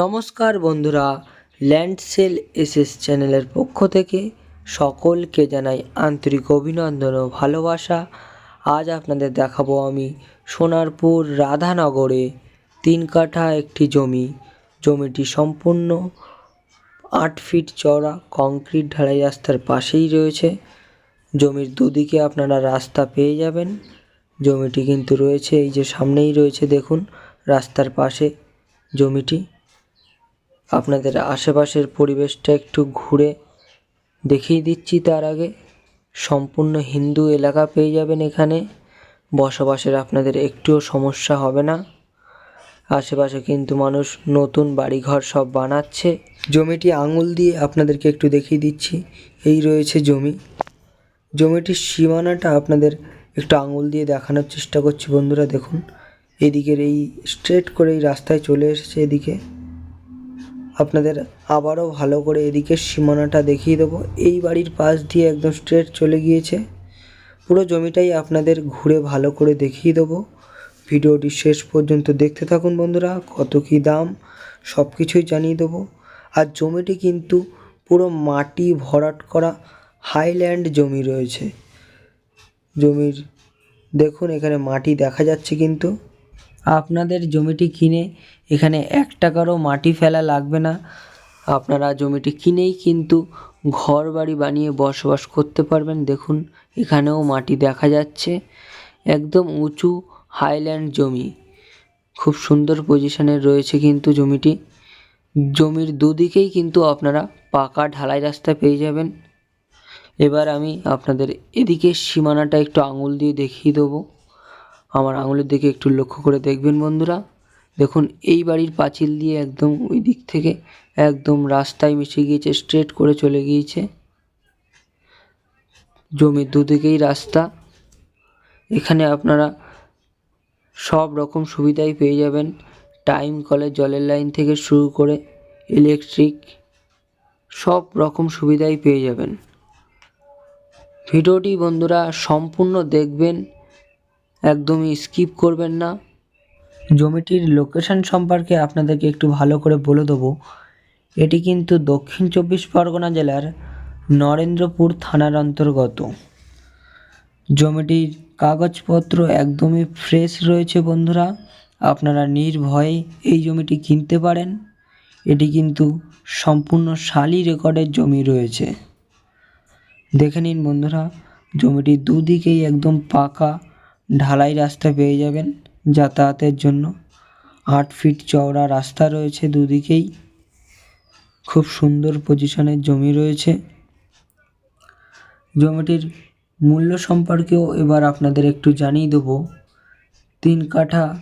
নমস্কার বন্ধুরা, land sell SS চ্যানেলের পক্ষ থেকে সকলকে জানাই আন্তরিক অভিনন্দন ও ভালোবাসা। আজ আপনাদের দেখাবো আমি সোনারপুর রাধানগরে তিন কাঠা একটি জমি। জমিটি সম্পূর্ণ আট ফিট চওড়া, কংক্রিট ঢালাই রাস্তার পাশেই রয়েছে। জমির দুদিকে আপনারা রাস্তা পেয়ে যাবেন। জমিটি কিন্তু রয়েছে, এই যে সামনেই রয়েছে, দেখুন, রাস্তার পাশে জমিটি। আপনাদের আশেপাশের পরিবেশটা একটু ঘুরে দেখিয়ে দিচ্ছি। তার আগে সম্পূর্ণ হিন্দু এলাকা পেয়ে যাবেন এখানে। বসবাসের আপনাদের একটুও সমস্যা হবে না। আশেপাশে কিন্তু মানুষ নতুন বাড়িঘর সব বানাচ্ছে। জমিটি আঙুল দিয়ে আপনাদেরকে একটু দেখিয়ে দিচ্ছি। এই রয়েছে জমি। জমিটির সীমানাটা আপনাদের একটু আঙুল দিয়ে দেখানোর চেষ্টা করছি বন্ধুরা, দেখুন। এদিকের এই স্ট্রেট করে এই রাস্তায় চলে এসেছে এদিকে। আপনাদের আবারও ভালো করে এদিকের সীমানাটা দেখিয়ে দেবো। এই বাড়ির পাশ দিয়ে একদম স্ট্রেট চলে গিয়েছে। পুরো জমিটাই আপনাদের ঘুরে ভালো করে দেখিয়ে দেবো। ভিডিওটি শেষ পর্যন্ত দেখতে থাকুন বন্ধুরা, কত কী দাম সব কিছুই জানিয়ে দেবো। আর জমিটি কিন্তু পুরো মাটি ভরাট করা হাইল্যান্ড জমি রয়েছে। জমির, দেখুন এখানে মাটি দেখা যাচ্ছে কিন্তু। আপনাদের জমিটি কিনে এখানে এক টাকারও মাটি ফেলা লাগবে না। আপনারা জমিটি কিনেই কিন্তু ঘর বাড়ি বানিয়ে বসবাস করতে পারবেন। দেখুন, এখানেও মাটি দেখা যাচ্ছে। একদম উঁচু হাইল্যান্ড জমি। খুব সুন্দর পজিশনে রয়েছে কিন্তু জমিটি। জমির দুদিকেই কিন্তু আপনারা পাকা ঢালাই রাস্তা পেয়ে যাবেন। এবার আমি আপনাদের এদিকে সীমানাটা একটু আঙুল দিয়ে দেখিয়ে দেবো। আমার আঙুলের দিকে একটু লক্ষ্য করে দেখবেন বন্ধুরা। দেখুন, এই বাড়ির পাঁচিল দিয়ে একদম ওই দিক থেকে একদম রাস্তায় মিশে গিয়েছে স্ট্রেট করে চলে গিয়েছে। জমির দুদিকেই রাস্তা। এখানে আপনারা সব রকম সুবিধাই পেয়ে যাবেন। টাইম, কলের, জলের লাইন থেকে শুরু করে ইলেকট্রিক সব রকম সুবিধাই পেয়ে যাবেন। ভিডিওটি বন্ধুরা সম্পূর্ণ দেখবেন। একদমই স্কিপ করবেন না। জমিটির লোকেশন সম্পর্কে আপনাদেরকে একটু ভালো করে বলে দেবো। এটি কিন্তু দক্ষিণ চব্বিশ পরগনা জেলার নরেন্দ্রপুর থানার অন্তর্গত। জমিটির কাগজপত্র একদমই ফ্রেশ রয়েছে বন্ধুরা। আপনারা নির্ভয়ে এই জমিটি কিনতে পারেন। এটি কিন্তু সম্পূর্ণ শালি রেকর্ডের জমি রয়েছে। দেখে নিন বন্ধুরা জমিটির দুদিকেই একদম পাকা ঢালাই রাস্তা পেয়ে যাবেন যাতায়াতের জন্য। আট ফিট চওড়া রাস্তা রয়েছে দুদিকেই। খুব সুন্দর পজিশনের জমি রয়েছে। জমিটির মূল্য সম্পর্কেও এবার আপনাদের একটু জানিয়ে দেবো। তিন কাঠা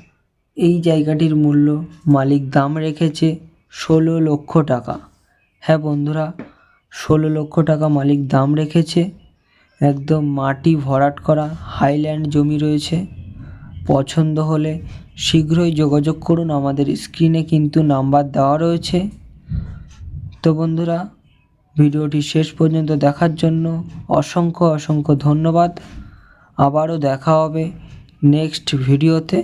এই জায়গাটির মূল্য মালিক দাম রেখেছে ষোলো লক্ষ টাকা। হ্যাঁ বন্ধুরা, ষোলো লক্ষ টাকা মালিক দাম রেখেছে। একদম মাটি ভরাট করা হাইল্যান্ড জমি রয়েছে। পছন্দ হলে শীঘ্রই যোগাযোগ করুন, আমাদের স্ক্রিনে কিন্তু নাম্বার দেওয়া রয়েছে। তো বন্ধুরা, ভিডিওটি শেষ পর্যন্ত দেখার জন্য অসংখ্য অসংখ্য ধন্যবাদ। আবারও দেখা হবে নেক্সট ভিডিওতে।